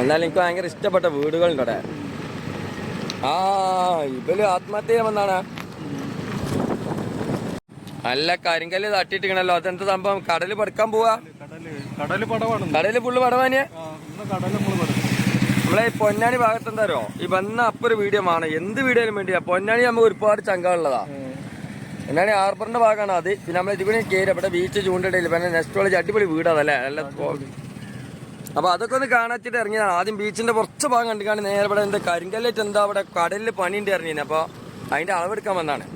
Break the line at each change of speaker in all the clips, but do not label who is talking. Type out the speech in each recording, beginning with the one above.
എന്നാലും എനിക്ക് ഭയങ്കര ഇഷ്ടപ്പെട്ട വീടുകളുണ്ട് അവിടെ ആ ഇവൽ ആത്മഹത്യ ചെയ്യാമെന്നാണ്. നല്ല കരിങ്കല്ല് തട്ടിയിട്ടിക്കണല്ലോ അതെന്ത് സംഭവം? കടൽ പടുക്കാൻ പോവാ? കടൽ ഫുള്ള്
നമ്മൾ
നമ്മളെ ഈ പൊന്നാനി ഭാഗത്ത് എന്താരോ ഈ വന്ന അപ്പൊരു വീഡിയോ ആണ്. എന്ത് വീഡിയോയിലും വേണ്ടിയാ. പൊന്നാനി നമുക്ക് ഒരുപാട് ചങ്കാളുള്ളതാ പൊന്നാനി ഹാർബറിന്റെ ഭാഗമാണ് അത്. പിന്നെ നമ്മൾ ഇതിവിടെ കയറി അവിടെ ബീച്ച് ചൂണ്ടിടയിൽ പിന്നെ നെക്സ്റ്റ് കോളേജ് അടിപൊളി വീടാതല്ലേ നല്ല പോ- അപ്പൊ അതൊക്കെ ഒന്ന് കാണാച്ചിട്ട് ഇറങ്ങിയതാണ്. ആദ്യം ബീച്ചിന്റെ കുറച്ച് ഭാഗം കണ്ടിക്കാണ് കാണി നേരെ ഇവിടെ എന്താ കരിങ്കല്ലേറ്റ് എന്താ അവിടെ കടലിൽ പണിയുണ്ട് ഇറങ്ങിയത് അപ്പൊ അതിന്റെ അളവെടുക്കാൻ വന്നാണ്.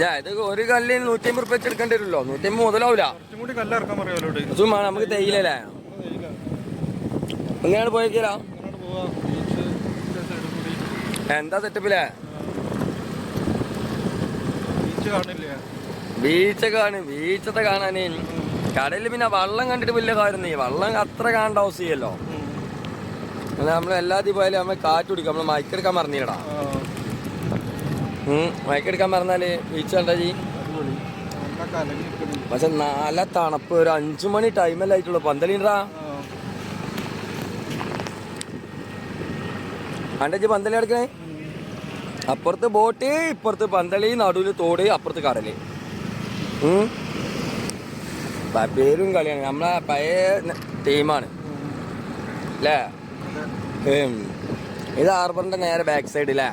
ഞാൻ ഇത് ഒരു കല്ലിന് നൂറ്റി അമ്പത് റുപ്യ എടുക്കേണ്ടി വരുമല്ലോ. നൂറ്റി അമ്പത് മുതലാവൂല.
കുറച്ചും കൂടി കല്ലിറക്കാൻ പറയാലോട്ട്
അതും നമുക്ക് തേയിലല്ലേ എങ്ങനെയാണ് പോയേക്കാ
അങ്ങോട്ട് പോവാ. ബീച്ച് സൈഡിൽ
എന്താ സെറ്റപ്പില്ലേ
ബീച്ച് കാണില്ലേ?
ബീച്ചൊക്കെ ആണ് കടലിൽ പിന്നെ വള്ളം കണ്ടിട്ട് വലിയ കാര്യം നീ വള്ളം അത്ര കാണേണ്ട ആവശ്യമില്ലല്ലോ അങ്ങനെ നമ്മൾ എല്ലാ പോയാലും നമ്മൾ കാറ്റ് കുടിക്കും നമ്മൾ മയക്കെടുക്കാൻ മറന്നില്ലടാ. മയക്കെടുക്കാൻ മറന്നാൽ ബീച്ചാണ്ടാ ജീ പക്ഷെ നല്ല തണുപ്പ്. ഒരു അഞ്ചു മണി ടൈമല്ലേ ആയിട്ടുള്ളൂ. പന്തലിണ്ടാ അണ്ടജി പന്തലി എടുക്കണേ അപ്പുറത്ത് ബോട്ട് ഇപ്പുറത്ത് പന്തളി നടുവിൽ തോട് അപ്പുറത്ത് കടൽ. പേരും കളിയാണ്. നമ്മളെ പഴയ ടീമാണ് അല്ലേ. ഇത് ഹാർബറിന്റെ നേരെ ബാക്ക് സൈഡ് അല്ലേ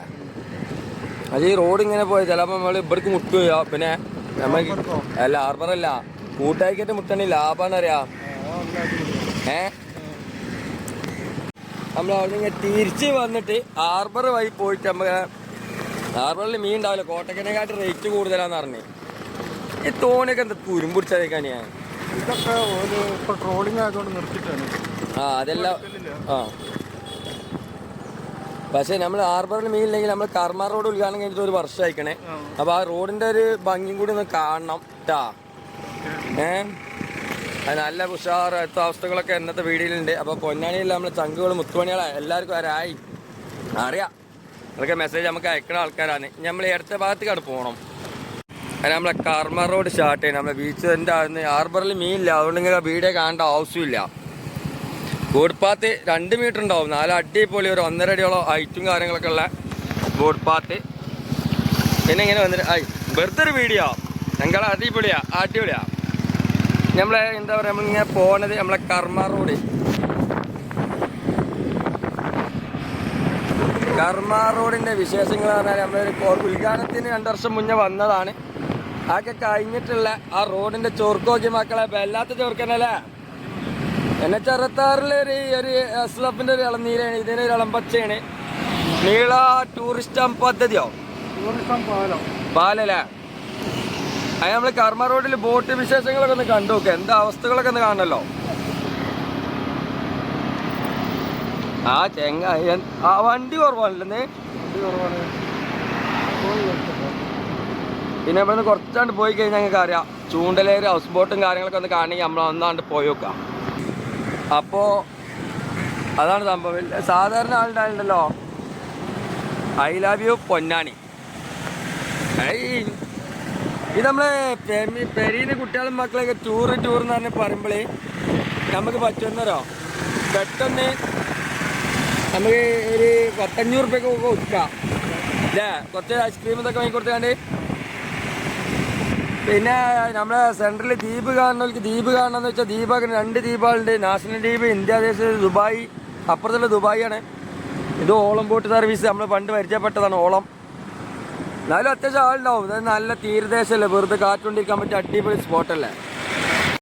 അത് ഈ റോഡ് ഇങ്ങനെ പോയി ചിലപ്പോ നമ്മൾ ഇവിടേക്ക് മുട്ടുകയോ പിന്നെ
ഹാർബർക്കോ?
അല്ല ഹാർബറല്ല കൂട്ടായിക്കിട്ട് മുട്ടണി ലാഭമാണ് അറിയാ. ഏ? നമ്മൾ അവിടെ ഇങ്ങനെ തിരിച്ച് വന്നിട്ട് ഹാർബർ വഴി പോയിട്ട് നമ്മൾ ഹാർബറിൽ മീൻ ഉണ്ടാവില്ല. കോട്ടക്കനെക്കാട്ട് റേറ്റ് കൂടുതലാന്ന് പറഞ്ഞു. ഈ തോണിയൊക്കെ എന്താ തുരുമ്പിടിച്ചതേക്കാ ഞാൻ?
ഇതൊക്കെ ഒരു ഇപ്പൊ ട്രോളിംഗ് ആയതുകൊണ്ട് നിർത്തിയിട്ടാണ്.
ആ അതെല്ലാം. ആ. പക്ഷെ നമ്മൾ ഹാർബറിൽ മീനില്ലെങ്കിൽ നമ്മൾ കർമ്മ റോഡ് ഉദ്ഘാടനം കഴിഞ്ഞിട്ട് ഒരു വർഷം അയക്കണേ. അപ്പൊ ആ റോഡിന്റെ ഒരു ഭംഗിയും കൂടി ഒന്ന് കാണണം ട്ടാ. ഏ? അത് നല്ല അടുത്ത അവസ്ഥകളൊക്കെ ഇന്നത്തെ വീഡിയോയിലുണ്ട് അപ്പൊ പൊന്നാണിയിൽ നമ്മൾ ചങ്കുകൾ മുത്തുപണികളും. എല്ലാവർക്കും ആരായി അറിയാം. അതൊക്കെ മെസ്സേജ് നമുക്ക് അയക്കുന്ന ആൾക്കാരാണ്. നമ്മൾ ഈ അടുത്ത ഭാഗത്തേക്കാണ് പോകണം നമ്മളെ കർമ്മ റോഡ് സ്റ്റാർട്ട് ചെയ്യണം. നമ്മളെ ബീച്ച് അവിടുന്ന് ഹാർബറിൽ ഇല്ല. അതുകൊണ്ട് ഇങ്ങനെ വീടേ കാണേണ്ട ആവശ്യമില്ല. ബോട്ട്പാത്ത് രണ്ട് മീറ്റർ ഉണ്ടാവും. നാല് അടിപൊളി ഒരു ഒന്നര അടിയോളം ഹൈറ്റും കാര്യങ്ങളൊക്കെ ഉള്ള ബോട്ട് പാത്ത് പിന്നെ ഇങ്ങനെ വന്നിട്ട് ഐ വെറുതെ ഒരു വീഡിയോ ഞങ്ങളെ അടിപൊളിയാ അടിപൊളിയാ. നമ്മളെ എന്താ പറയുക നമ്മളിങ്ങനെ പോണത് നമ്മളെ കർമ്മ റോഡ്. കർമ്മ റോഡിന്റെ വിശേഷങ്ങൾ പറഞ്ഞാൽ നമ്മളൊരു ഉദ്ഘാടനത്തിന് രണ്ടു വർഷം മുന്നേ വന്നതാണ്. അതൊക്കെ കഴിഞ്ഞിട്ടുള്ള ആ റോഡിന്റെ ചോർക്കോക്കി മക്കളെ വല്ലാത്ത ചോർക്കനല്ലേ എന്നെ ചെറുത്താറിലെ ഒരു ഒരു എസ് എഫിന്റെ ഒരു ഇളനീരാണ് ഇതിന് ഒരു ഇളമ്പച്ചയാണ് നീള ടൂറിസ്റ്റ് പദ്ധതിയോ? പാലല്ലേ? അത് നമ്മൾ കർമ്മ റോഡിൽ ബോട്ട് വിശേഷങ്ങളൊക്കെ ഒന്ന് കണ്ടു നോക്കുക എന്താ അവസ്ഥകളൊക്കെ ഒന്ന് കാണണല്ലോ. ആ ചെങ്ങ ആ വണ്ടി കുറവാണല്ലേ പിന്നെ ഇവിടുന്ന് കുറച്ചാണ്ട് പോയി കഴിഞ്ഞാൽ ഞങ്ങൾക്ക് അറിയാം. ചൂണ്ടലേര് ഹൗസ് ബോട്ടും കാര്യങ്ങളൊക്കെ ഒന്ന് കാണണമെങ്കിൽ നമ്മൾ ഒന്നാണ്ട് പോയി നോക്കാം. അപ്പോ അതാണ് സംഭവം. സാധാരണ ആളുണ്ടായിട്ടുണ്ടല്ലോ ഐ ലവ് യു പൊന്നാണി ഇത് നമ്മളെ പെമി പെരീന്ന് കുട്ടികളും മക്കളൊക്കെ ടൂറ് ടൂർ എന്ന് പറഞ്ഞ് പറയുമ്പോഴേ നമുക്ക് പറ്റുന്നവരോ പെട്ടെന്ന് നമുക്ക് ഒരു പത്തഞ്ഞൂറ് റുപ്യൊക്കെ ഒതുക്കാം അല്ലേ കുറച്ച് ഐസ്ക്രീം ഇതൊക്കെ വാങ്ങി കൊടുത്താണ്ട് പിന്നെ നമ്മളെ സെൻട്രൽ ദ്വീപ് കാണുന്നവർക്ക് ദ്വീപ് കാണണമെന്ന് വെച്ചാൽ ദ്വീപൊക്കെ രണ്ട് ദ്വീപുകളുണ്ട് നാഷണൽ ദ്വീപ് ഇന്ത്യ ദേശ ദുബായ്. അപ്പുറത്തുള്ള ദുബായിയാണ് ഇത് ഓളം ബോട്ട് സർവീസ് നമ്മൾ പണ്ട് പരിചയപ്പെട്ടതാണ് ഓളം. എന്നാലും അത്യാവശ്യം ആളുണ്ടാവും. ഇത് നല്ല തീരദേശമല്ലേ വെറുതെ കാറ്റുകൊണ്ടിരിക്കാൻ പറ്റിയ അടിപൊളി സ്പോട്ടല്ലേ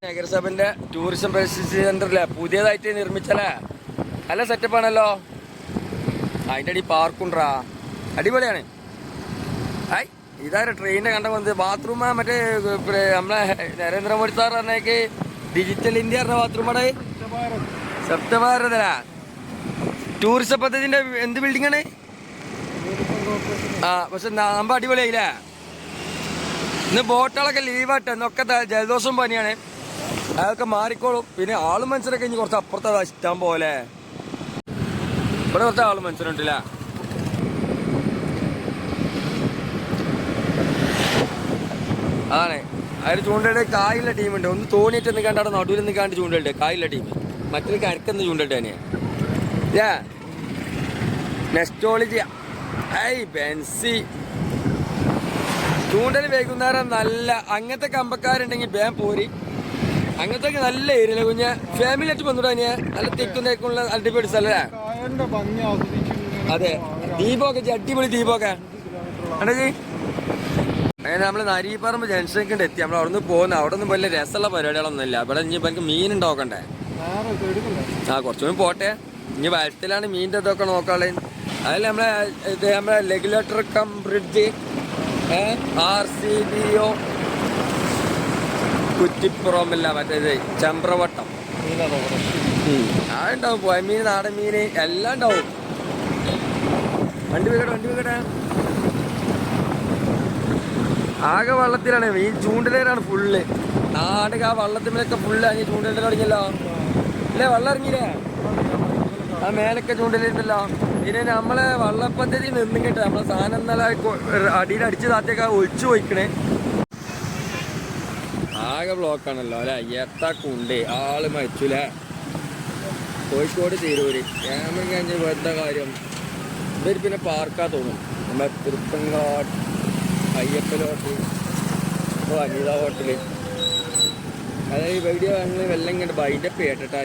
നഗരസഭന്റെ ടൂറിസം പരിസ്ഥിതി സെന്ററിലെ പുതിയതായിട്ട് നിർമ്മിച്ചല്ലേ? നല്ല സെറ്റപ്പാണല്ലോ അതിന്റെ അടി പാർക്കുണ്ടാ. അടിപൊളിയാണ്. ഹായ് ഇതാരെ ട്രെയിനിനെ കണ്ട വന്നത് ബാത്റൂമാ മറ്റേ നമ്മളെ നരേന്ദ്രമോദി സാർ പറഞ്ഞേക്ക് ഡിജിറ്റൽ ഇന്ത്യ പറഞ്ഞ ബാത്റൂമാണ്. സപ്തഭാരതല ടൂറിസം പദ്ധതിന്റെ എന്ത് ബിൽഡിംഗ് ആണ്? ആ പക്ഷെ നമ്മ അടിപൊളിയായില്ലേ? ഇന്ന് ബോട്ടുകളൊക്കെ ലീവാട്ടെ എന്നൊക്കെ ജലദോഷം പനിയാണ്. അതൊക്കെ മാറിക്കോളും. പിന്നെ ആളും മനുഷ്യരൊക്കെ ഇനി കുറച്ച് അപ്പുറത്തെ ഇഷ്ടം പോലെ. ഇവിടെ കുറച്ച് ആളും മനുഷ്യരുണ്ടല്ലേ? അതാണ് അതിൽ ചൂണ്ടയുടെ കായുള്ള ടീമുണ്ട് ഒന്ന് തോണിയിട്ട് നിൽക്കാണ്ട് അവിടെ നടുവിൽ നിൽക്കാണ്ട് ചൂണ്ടയുണ്ട് കായുള്ള ടീം മറ്റൊരു കരക്കെന്ന് ചൂണ്ടയിട്ട് തന്നെയാണ് നെസ്റ്റോളജി ഐ ബെൻസി. ചൂണ്ടൽ വൈകുന്നേരം നല്ല അങ്ങനത്തെ കമ്പക്കാരുണ്ടെങ്കിൽ ബേൻ പോരി. അങ്ങനത്തെ നല്ല ഏരിയ കുഞ്ഞ് ഫാമിലി ആയിട്ട് വന്നിട്ട് നല്ല തിക്കുന്നേക്കുള്ള അടിപൊളി സ്ഥലല്ലേ? അതെ. ദീപമൊക്കെ അടിപൊളി ദീപമൊക്കെ. കണ്ടേ അങ്ങനെ നമ്മൾ നരീപ്പറമ്പ് ജംഗ്ഷനിലേക്ക് എത്തി. നമ്മൾ അവിടെ നിന്ന് പോകുന്ന അവിടെ നിന്ന് വലിയ രസമുള്ള പരിപാടികളൊന്നും ഇല്ല ഇവിടെ ഇനി ഇപ്പം മീൻ ഉണ്ടാക്കണ്ടേ? ആ കുറച്ചുകൂടി പോട്ടെ. ഇനി വയറ്റിലാണ് മീനിന്റെ ഇതൊക്കെ നോക്കാളെ അതിൽ നമ്മളെ ഇത് നമ്മളെ regulator cum bridge R C B O കുറ്റിപ്പുറമല്ല മറ്റേത് ചമ്പ്രവട്ടം അതുണ്ടാവും. പോയ മീൻ നാടൻ മീൻ എല്ലാം ഉണ്ടാവും. വണ്ടി വെക്കട്ടെ വണ്ടി വെക്കട്ടെ ആകെ വെള്ളത്തിലാണ്. ഈ ചൂണ്ടലാണ് ഫുള്ള് നാടക ആ വള്ളത്തിലൊക്കെ ഫുള്ള് അങ്ങ് ചൂണ്ടലിട്ട് തുടങ്ങിയല്ലോ. അല്ലേ വെള്ളം ഇറങ്ങിയില്ലേ? ആ മേലൊക്കെ ചൂണ്ടലിട്ടല്ലോ പിന്നെ നമ്മളെ വള്ളപ്പദ്ധതി നിന്നും കേട്ടോ. നമ്മളെ സാധനം ഇന്നലെ അടിയിൽ അടിച്ച് താത്തിയൊക്കെ ഒഴിച്ചു പോയിക്കണേ. ആകെ ബ്ലോക്കാണല്ലോ അല്ലെ? എത്തക്കുണ്ട് ആൾ മരിച്ചുല്ലേ കോഴിക്കോട് തീരൂര്. ക്യാമറ കഴിഞ്ഞ് വെറുതെ കാര്യം. ഇവർ പിന്നെ പാർക്കാ തോന്നും നമ്മുടെ തിരുപ്പങ്ങാട് അയ്യപ്പൻ ഹോട്ടൽ വനിത ഹോട്ടൽ. അതായത് ഇവിടെ വെള്ളം ഇങ്ങോട്ട് ബൈൻഡപ്പ് ചെയ്യട്ടെ